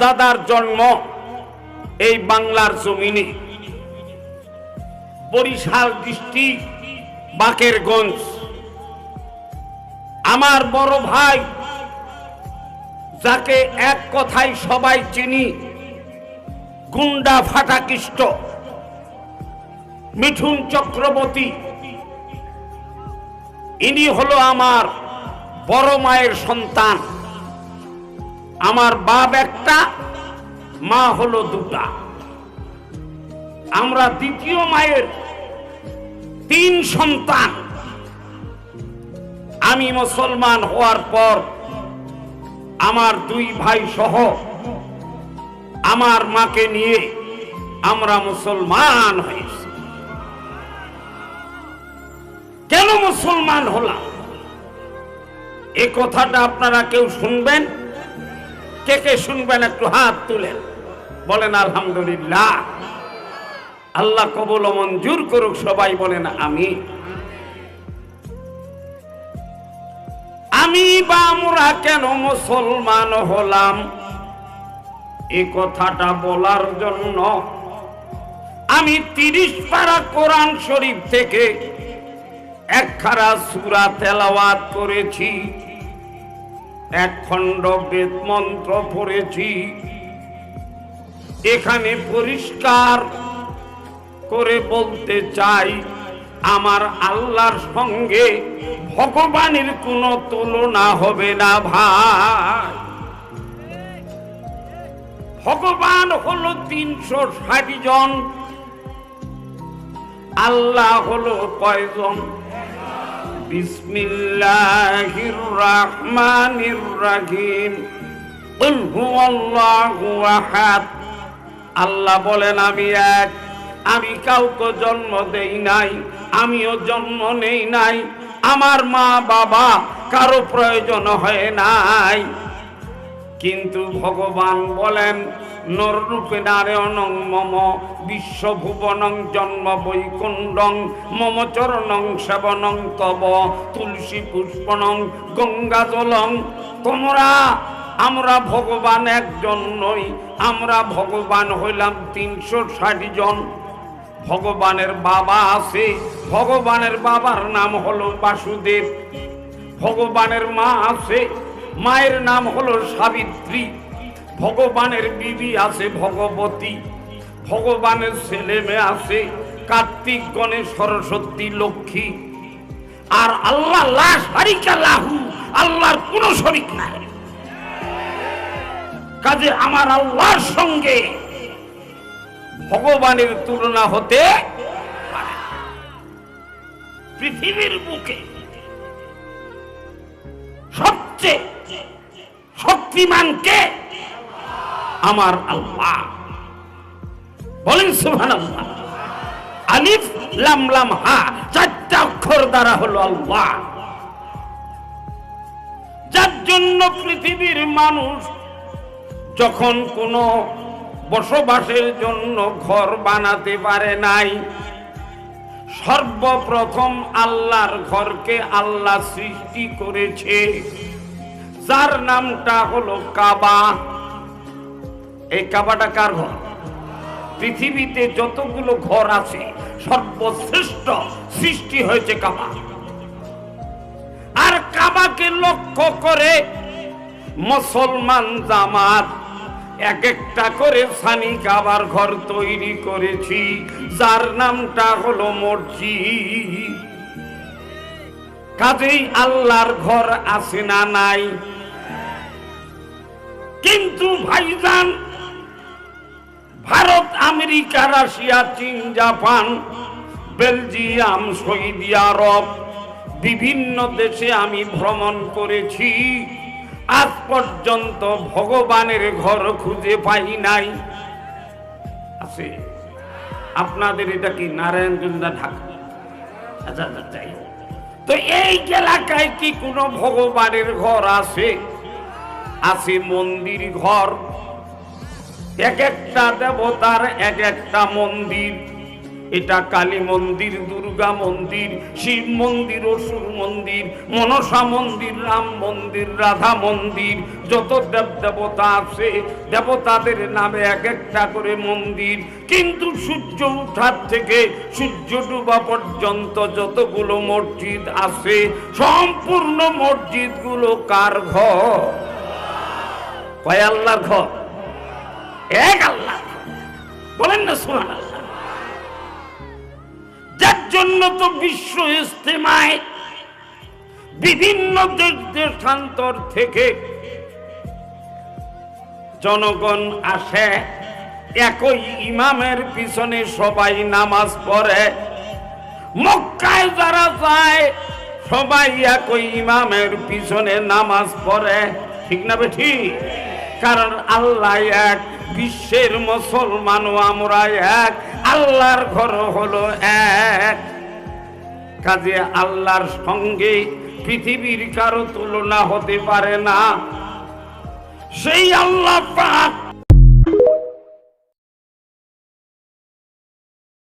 দাদার জন্ম এই বাংলার জমিনে। বরিশাল ডিস্ট্রিক্ট বাকেরগঞ্জ। আমার বড় ভাই, যাকে এক কথায় সবাই চিনি, গুন্ডা ফাটাকিষ্ট, মিঠুন চক্রবর্তী। ইনি হলো আমার বড় মায়ের সন্তান। আমার বাপ একটা, মা হলো দুটা। আমরা দ্বিতীয় মায়ের তিন সন্তান। আমি মুসলমান হওয়ার পর আমার দুই ভাই সহ আমার মাকে নিয়ে আমরা মুসলমান হয়েছি। কেন মুসলমান হলাম? এ কথাটা আপনারা কেউ শুনবেন? কে কে শুনবেন একটু হাত তুলেন। বলেন, আলহামদুলিল্লাহ। আল্লাহ কবল মঞ্জুর করুক, সবাই বলেন আমি আমি বা আমরা কেন মুসলমান হলাম? এ কথাটা বলার জন্য আমি তিরিশ পারা কোরআন শরীফ থেকে একখানা সুরা তেলাওয়াত করেছি। এক খণ্ড বেদ মন্ত্র পড়েছি। এখানে পরিষ্কার করে বলতে চাই, আমার আল্লাহর সঙ্গে ভগবানের কোনো তুলনা হবে না ভাই। ভগবান হলো তিনশো ষাট জন, আল্লাহ হলো কয়জন? বিসমিল্লাহির রহমানির রহিম কুল হুয়াল্লাহু আহাদ। আল্লাহ বলেন, আমি এক। আমি কাউকে জন্ম দেই নাই, আমিও জন্ম নেই নাই। আমার মা বাবা কারও প্রয়োজন হয় নাই। কিন্তু ভগবান বলেন নররূপে নারায়ণং মম, বিশ্বভুবনং জন্ম বৈকুণ্ডং মম চরণং সেবনং তব, তুলসী পুষ্পনং গঙ্গা জলং তোমরা, আমরা ভগবান একজন নই, আমরা ভগবান হইলাম তিনশো ষাট জন। ভগবানের বাবা আছে, ভগবানের বাবার নাম হলো বাসুদেব। ভগবানের মা আছে, মায়ের নাম হলো সাবিত্রী। ভগবানের বিবি আছে ভগবতী। ভগবানের ছেলে মেয়ে আছে কার্তিক, গণেশ, সরস্বতী, লক্ষ্মী। আর আল্লাহ লাহু, আল্লাহর কোনো শরিক নাই। কাজে আমার আল্লাহর সঙ্গে ভগবানের তুলনা হতে পৃথিবীর বুকে সবচেয়ে শক্তিমান কে? আমার আল্লাহ। বলেন সুহান আল্লাহ আলিফ, লাম লাম, হা, চারটা অক্ষর দ্বারা হলো আল্লাহ। যার জন্য পৃথিবীর মানুষ যখন কোনো বসবাসের জন্য ঘর বানাতে পারে নাই, সর্বপ্রথম আল্লাহর ঘরকে আল্লাহ সৃষ্টি করেছে। যার নামটা হলো কাবা। এই কাবাটা কার ঘর? পৃথিবীতে যতগুলো ঘর আছে, সর্বশ্রেষ্ঠ সৃষ্টি হয়েছে কাবা। আর কাবাকে লক্ষ্য করে মুসলমান জামাত এক একটা করে সানি কাবার ঘর তৈরি করেছি, যার নামটা হলো মসজিদ। কাজেই আল্লাহর ঘর আছে না নাই? কিন্তু ভাইজান ভারত, আমেরিকা, রাশিয়া, চীন, জাপান, বেলজিয়াম, সৌদি আরব, বিভিন্ন দেশে আমি ভ্রমণ করেছি। আজ পর্যন্ত ভগবানের ঘর খুঁজে পাই নাই। আছে। আপনাদের এটা কি নারায়ণগঞ্জ ঢাকা? আচ্ছা আচ্ছা যাই তো এই এলাকায় কি কোনো ভগবানের ঘর আছে? আছে মন্দির ঘর। এক একটা দেবতার এক একটা মন্দির। এটা কালী মন্দির, দুর্গা মন্দির, শিব মন্দির, অসুর মন্দির, মনসা মন্দির, রাম মন্দির, রাধা মন্দির। যত দেব দেবতা আছে, দেবতাদের নামে এক একটা করে মন্দির। কিন্তু সূর্য উঠার থেকে সূর্য ডুবা পর্যন্ত যতগুলো মসজিদ আছে, সম্পূর্ণ মসজিদগুলো কার ঘর? কয় আল্লাহর ঘর? বলেন না আল্লাহ যার জন্য তো বিশ্ব ইস্তেমায় বিভিন্ন দেশ দেশান্তর থেকে জনগণ আসে, একই ইমামের পিছনে সবাই নামাজ পড়ে। মক্কায় যারা যায়, সবাই একই ইমামের পিছনে নামাজ পড়ে। ঠিক না বে ঠিক কারণ আল্লাহ এক বিশ্বের মুসলমানও আমরা এক। আল্লাহর ঘর হলো এক। কাজে আল্লাহর সঙ্গে পৃথিবীর কারও তুলনা হতে পারে না। সেই আল্লাহ পাক